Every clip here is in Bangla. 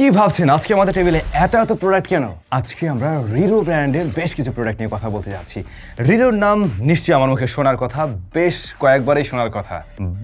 কি ভাবছেন? আজকে আমাদের টেবিলে এত এত প্রোডাক্ট কেন? আজকে আমরা রিরো ব্র্যান্ডের বেশ কিছু প্রোডাক্ট নিয়ে কথা বলতে যাচ্ছি। রিরোর নাম নিশ্চয়ই আমার মুখে শোনার কথা, বেশ কয়েকবারই শোনার কথা।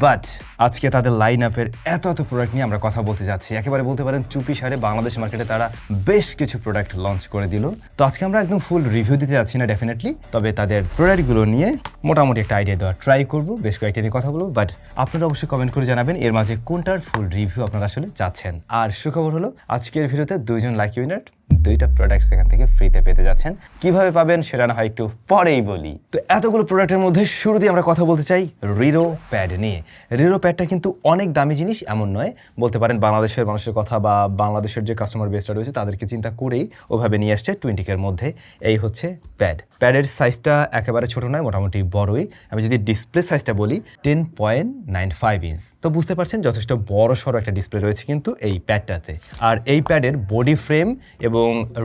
বাট আজকে তাদের লাইন আপের এত এত প্রোডাক্ট নিয়ে আমরা কথা বলতে যাচ্ছি। একেবারে বলতে পারেন, চুপি সারে বাংলাদেশ মার্কেটে তারা বেশ কিছু প্রোডাক্ট লঞ্চ করে দিল। তো আজকে আমরা একদম ফুল রিভিউ দিতে যাচ্ছি না ডেফিনেটলি তবে তাদের প্রোডাক্টগুলো নিয়ে মোটামুটি একটা আইডিয়া দেওয়ার ট্রাই করব, বেশ কয়েকটা নিয়ে কথা বলব। বাট আপনারা অবশ্যই কমেন্ট করে জানাবেন, এর মাঝে কোনটার ফুল রিভিউ আপনারা আসলে চাচ্ছেন। আর সুখবর হলো আজকের ভিডিওতে দুইজন লাকি উইনার দুইটা প্রোডাক্ট এখান থেকে ফ্রিতে পেতে যাচ্ছেন। কীভাবে পাবেন সেটা না হয় একটু পরেই বলি। তো এতগুলো প্রোডাক্টের মধ্যে শুরুতেই আমরা কথা বলতে চাই রিরো প্যাড নিয়ে। রিরো প্যাডটা কিন্তু অনেক দামি জিনিস, এমন নয়। বলতে পারেন বাংলাদেশের মানুষের কথা বা বাংলাদেশের যে কাস্টমার বেসটা রয়েছে, তাদেরকে চিন্তা করেই ওভাবে নিয়ে আসছে টোয়েন্টিকের মধ্যে। এই হচ্ছে প্যাড প্যাডের সাইজটা একেবারে ছোট নয়, মোটামুটি বড়ই। আমি যদি ডিসপ্লে সাইজটা বলি ten point nine five inch তো বুঝতে পারছেন যথেষ্ট বড় সড়ো একটা ডিসপ্লে রয়েছে কিন্তু এই প্যাডটাতে আর এই প্যাডের বডি ফ্রেম এবং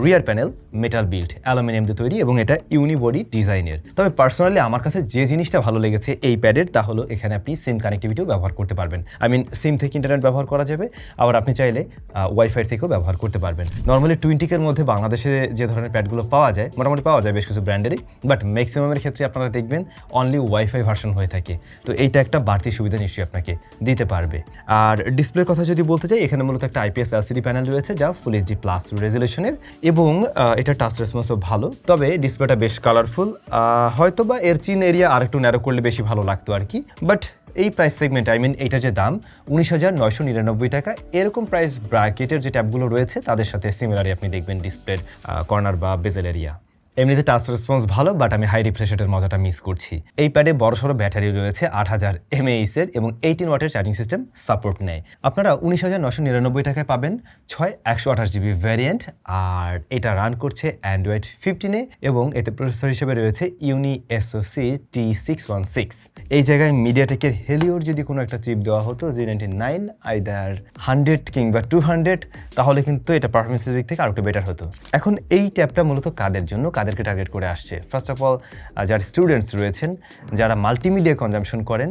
rear panel metal build aluminium দিয়ে তৈরি এবং এটা ইউনিবডি ডিজাইনের তবে পার্সোনালি আমার কাছে যে জিনিসটা ভালো লেগেছে এই প্যাডের তা হলো এখানে আপনি সিম কানেক্টিভিটিও ব্যবহার করতে পারবেন। আই মিন সিম থেকে ইন্টারনেট ব্যবহার করা যাবে, আবার আপনি চাইলে ওয়াইফাই থেকেও ব্যবহার করতে পারবেন। নর্মালি টুয়েন্টিকের মধ্যে বাংলাদেশে যে ধরনের প্যাডগুলো পাওয়া যায়, মোটামুটি পাওয়া যায় বেশ কিছু ব্র্যান্ডেরই বাট ম্যাক্সিমামের ক্ষেত্রে আপনারা দেখবেন অনলি ওয়াইফাই ভার্সন হয়ে থাকে। তো এইটা একটা বাড়তি সুবিধা নিশ্চয়ই আপনাকে দিতে পারবে। আর ডিসপ্লের কথা যদি বলতে চাই এখানে মূলত একটা আইপিএস এলসিডি প্যানেল রয়েছে, যা ফুল এইচডি প্লাস রেজুলেশনের এবং এটা টাচ রেসপন্সও ভালো, তবে ডিসপ্লেটা বেশ কালারফুল হয়তো বা এর চিন এরিয়া আর একটু ন্যারো করলে বেশি ভালো লাগতো আর কি বাট এই প্রাইস সেগমেন্ট আই মিন এটা যে দাম, উনিশ হাজার নয়শো নিরানব্বই টাকা, এরকম প্রাইস ব্র্যাকেটের যে ট্যাবগুলো রয়েছে, তাদের সাথে সিমিলারই আপনি দেখবেন ডিসপ্লের কর্নার বা বেজেল এরিয়া এমনিতে টাচ রেসপন্স ভালো বাট আমি হাই রিফ্রেশেটের মজাটা মিস করছি। এই প্যাডে বড়সড় ব্যাটারি রয়েছে আট হাজার এমএইচ এর এবং এইটিন ওয়াটের চার্জিং সিস্টেম সাপোর্ট নেয়। আপনারা উনিশ হাজার নশো নিরানব্বই টাকায় পাবেন ছয় একশো আঠাশ জিবি ভ্যারিয়েন্ট আর এটা রান করছে অ্যান্ড্রয়েড ফিফটিনে এবং এতে প্রসেসর হিসেবে রয়েছে Unisoc T six one six এই জায়গায় মিডিয়াটেকের হেলিওর যদি কোনো একটা চিপ দেওয়া হতো G ninety nine either hundred কিংবা টু হান্ড্রেড তাহলে কিন্তু এটা পারফরমেন্সের দিক থেকে আরও একটু বেটার হতো। এখন এই ট্যাবটা মূলত কাদের জন্য? কাদেরকে টার্গেট করে আসছে। ফার্স্ট অফ অল যারা স্টুডেন্টস রয়েছেন, যারা মাল্টিমিডিয়া কনজামশন করেন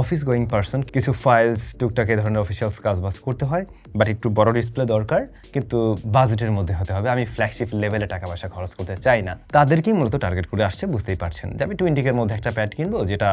অফিস গোয়িং পারসন কিছু ফাইলস টুকটাক এই ধরনের অফিসিয়ালস কাজবাজ করতে হয় বাট একটু বড় ডিসপ্লে দরকার, কিন্তু বাজেটের মধ্যে হতে হবে। আমি ফ্ল্যাগশিপ লেভেলে টাকা পয়সা খরচ করতে চাই না। তাদেরকেই মূলত টার্গেট করে আসছে, বুঝতেই পারছেন। যে আমি টোয়েন্টিকের মধ্যে একটা প্যাড কিনবো, যেটা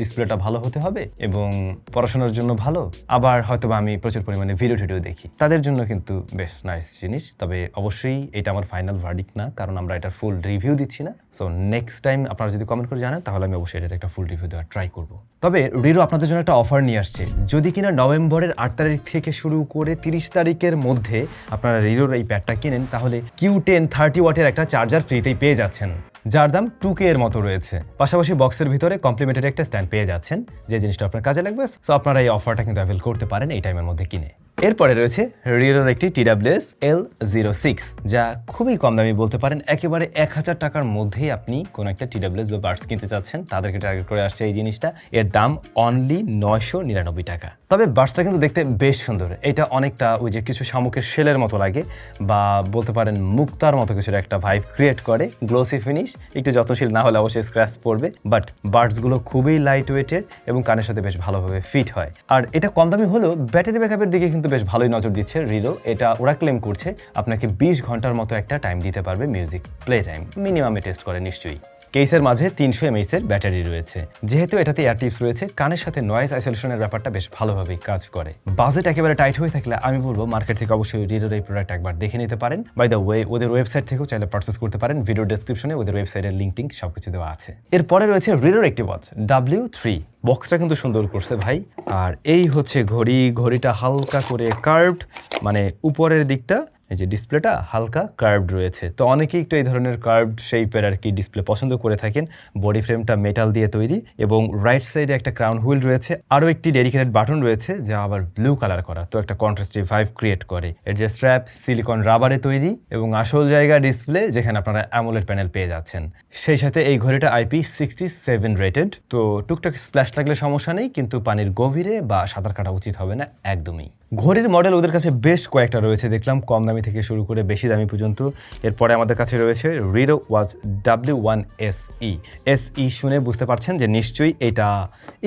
ডিসপ্লেটা ভালো হতে হবে এবং পড়াশোনার জন্য ভালো। আবার হয়তো আমি প্রচুর পরিমাণে ভিডিও টিডিও দেখি। তাদের জন্য কিন্তু বেশ নাইস জিনিস। তবে অবশ্যই এটা আমার ফাইনাল ভার্ডিক্ট না, কারণ আমরা এটার ফুল রিভিউ দিচ্ছি না। সো নেক্সট টাইম আপনারা যদি কমেন্ট করে জানান, তাহলে আমি অবশ্যই এটার একটা ফুল রিভিউ দেওয়ার ট্রাই করব। তবে, রিরো আপনাদের জন্য একটা অফার নিয়ে আসছে। যদি কিনা নভেম্বরের আট তারিখ থেকে শুরু করে তিরিশ তারিখের মধ্যে আপনারা রিরোর এই প্যাডটা কিনেন, তাহলে কিউ টেন থার্টি ওয়াটের একটা চার্জার ফ্রিতেই পেয়ে যাচ্ছেন। যার দাম টু কে এর মতো রয়েছে। পাশাপাশি বক্সের ভিতরে কমপ্লিমেন্টারি একটা স্ট্যান্ড পেয়ে যাচ্ছেন। যে জিনিসটা আপনার কাজে লাগবে সো আপনারা এই অফারটা কিন্তু অ্যাভেল করতে পারেন এই টাইমের মধ্যে কিনে। এরপরে রয়েছে রিওর একটি টিডাব্লিউএস এল জিরো সিক্স যা খুবই কম দামি বলতে পারেন একেবারে এক হাজার টাকার মধ্যেই আপনি কোনো একটা টিডাব্লিউএস বা বার্ডস কিনতে চাচ্ছেন। তাদেরকে টার্গেট করে আসছে এই জিনিসটা। এর দাম অনলি নয়শো নিরানব্বই টাকা। তবে বার্ডসটা কিন্তু দেখতে বেশ সুন্দর। এটা অনেকটা ওই যে কিছু শামুকের শেলের মতো লাগে বা বলতে পারেন মুক্তার মতো কিছুর একটা ভাইব ক্রিয়েট করে। গ্লোসি ফিনিশ একটু যত্নশীল না হলে অবশ্যই স্ক্র্যাচ পড়বে বাট বার্ডসগুলো খুবই লাইট ওয়েটের এবং কানের সাথে বেশ ভালোভাবে ফিট হয়। আর এটা কম দামি হলেও ব্যাটারি ব্যাকআপের দিকে কিন্তু বেশ ভালোই নজর দিচ্ছে রিলো এটা ওরা ক্লেম করছে, আপনাকে বিশ ঘণ্টার মতো একটা টাইম দিতে পারবে মিউজিক প্লে টাইম মিনিমামে টেস্ট করে নিশ্চয়ই। কেসের মাঝে তিনশো এমএইচ এর ব্যাটারি রয়েছে। যেহেতু এটাতে এয়ার টিপস রয়েছে, কানের সাথে নয়েজ আইসোলেশনের ব্যাপারটা বেশ ভালোভাবেই কাজ করে। বাজেট একেবারে টাইট হয়ে থাকলে আমি বলব মার্কেট থেকে অবশ্যই রিডোর এই প্রোডাক্ট একবার দেখে নিতে পারেন। বাই দ্য ওয়ে ওদের ওয়েবসাইট থেকেও চাইলে পার্চেস করতে পারেন। ভিডিও ডেসক্রিপশনে ওদের ওয়েবসাইটের লিঙ্ক টিঙ্ক সব কিছু দেওয়া আছে। এরপরে রয়েছে রিডোর একটি ওয়াচ ডাব্লিউ থ্রি বক্সটা কিন্তু সুন্দর করছে ভাই। আর এই হচ্ছে ঘড়ি। ঘড়িটা হালকা করে কার্ভড মানে উপরের দিকটা এই যে ডিসপ্লেটা হালকা কার্ভড রয়েছে। তো অনেকেই একটু এই ধরনের কার্ভড শেপের আর কি ডিসপ্লে পছন্দ করে থাকেন। বডি ফ্রেমটা মেটাল দিয়ে তৈরি এবং রাইট সাইডে একটা ক্রাউন হুইল রয়েছে। আরও একটি ডেডিকেটেড বাটন রয়েছে যা আবার ব্লু কালার করা। তো একটা কন্ট্রাস্টিভ ভাইভ ক্রিয়েট করে। এর যে স্ট্র্যাপ সিলিকন রাবারে তৈরি এবং আসল জায়গা ডিসপ্লে যেখানে আপনারা অ্যামোলেড প্যানেল পেয়ে যাচ্ছেন। সেই সাথে এই ঘড়িটা আইপি সিক্সটি সেভেন রেটেড তো টুকটাক স্প্ল্যাশ লাগলে সমস্যা নেই, কিন্তু পানির গভীরে বা সাঁতার কাটা উচিত হবে না একদমই। ঘড়ির মডেল ওদের কাছে বেশ কয়েকটা রয়েছে, দেখলাম কম দামি দামি থেকে শুরু করে বেশি দামি পর্যন্ত। এরপরে আমাদের কাছে রয়েছে Redo watch W one S E S E শুনে বুঝতে পারছেন যে নিশ্চয়ই এটা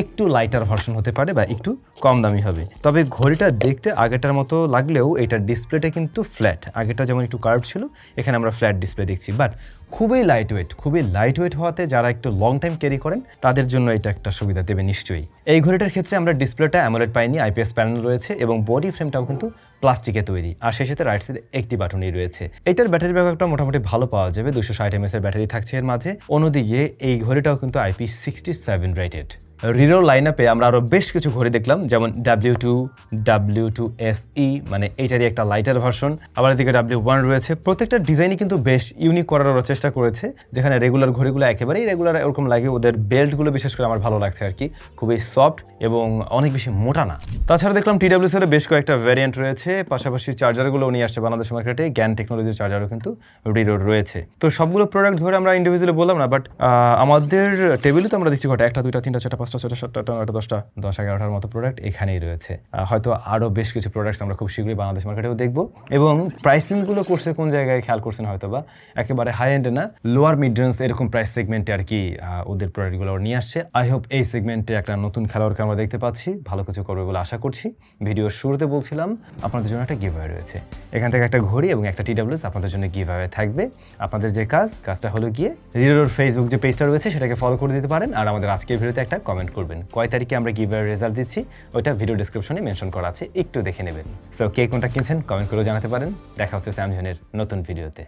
একটু লাইটার ভার্সন হতে পারে বা একটু কম দামি হবে। তবে ঘড়িটা দেখতে আগেটার মতো লাগলেও এটার ডিসপ্লেটা কিন্তু ফ্ল্যাট আগেটা যেমন একটু কার্ভ ছিল, এখানে আমরা ফ্ল্যাট ডিসপ্লে দেখছি। বাট খুবই লাইট ওয়েট খুবই লাইট ওয়েট হওয়াতে যারা একটু লং টাইম ক্যারি করেন, তাদের জন্য এটা একটা সুবিধা দেবে নিশ্চয়ই। এই ঘড়িটার ক্ষেত্রে আমরা ডিসপ্লেটা অ্যামোলেড পাইনি আইপিএস প্যানেল রয়েছে এবং বডি ফ্রেমটাও কিন্তু প্লাস্টিকে তৈরি। আর সেই সাথে রাইট সাইডে একটি বাটনই রয়েছে। এটার ব্যাটারি ব্যাকআপটা মোটামুটি ভালো পাওয়া যাবে দুশো ষাট এমএস এর ব্যাটারি থাকছে এর মাঝে। অন্যদিকে এই ঘড়িটাও কিন্তু আইপি সিক্সটি সেভেন রেটেড রিরো লাইন আপে আমরা আরও বেশ কিছু ঘড়ি দেখলাম, যেমন W two W two S E মানে এইটারই একটা লাইটার ভার্সন আবার এদিকে ডাব্লিউ ওয়ান রয়েছে। প্রত্যেকটা ডিজাইনই কিন্তু বেশ ইউনিক করার চেষ্টা করেছে, যেখানে রেগুলার ঘড়িগুলো একেবারেই রেগুলার এরকম লাগে, ওদের বেল্টগুলো বিশেষ করে আমার ভালো লাগছে আর কি। খুবই সফট এবং অনেক বেশি মোটা না। তাছাড়া দেখলাম টিডাব্লিউস এর বেশ কয়েকটা ভ্যারিয়েন্ট রয়েছে, পাশাপাশি চার্জারগুলো নিয়ে আসছে বাংলাদেশ মার্কেটে জ্ঞান টেকনোলজির চার্জারও কিন্তু রিরোর রয়েছে। তো সবগুলো প্রোডাক্ট ধরে আমরা ইন্ডিভিজুয়ালি বললাম না বাট আমাদের টেবিলে তো আমরা দেখছি কটা, একটা, দুইটা, তিনটা, চারটা ছটা সাতটা, আটটা, নয়টা, দশটা, দশ, এগারোটার মতো প্রোডাক্ট এখানেই রয়েছে। হয়তো আরও বেশ কিছু প্রোডাক্টস আমরা খুব শীঘ্রই বাংলাদেশ মার্কেটেও দেখব। এবং প্রাইসিংগুলো করছে কোন জায়গায় খেয়াল করছেন হয়তো বা একেবারে হাই এন্ডে না লোয়ার মিড রেঞ্জ এরকম প্রাইস সেগমেন্টে আর কি ওদের প্রোডাক্টগুলো নিয়ে আসছে। আই হোপ এই সেগমেন্টে একটা নতুন খেলোয়াড়কে আমরা দেখতে পাচ্ছি। ভালো কিছু করবে বলে আশা করছি। ভিডিওর শুরুতে বলছিলাম, আপনাদের জন্য একটা গিভ রয়েছে। এখান থেকে একটা ঘড়ি এবং একটা টিডাব্লিউস আপনাদের জন্য গিভ থাকবে। আপনাদের যে কাজ, কাজটা হলো গিয়ে রিডোর ফেসবুক যে পেজটা রয়েছে, সেটাকে ফলো করে দিতে পারেন। আর আমাদের আজকের ভিডিওতে একটা কমেন্ট করবেন। কয় তারিখে আমরা গিভ রেজাল্ট দিচ্ছি? ওইটা ভিডিও ডিসক্রিপশনে মেনশন করা আছে, একটু দেখে নেবেন। সো কে কোনটা কিনছেন কমেন্ট করেও জানাতে পারেন। দেখা হচ্ছে স্যামসংয়ের নতুন ভিডিওতে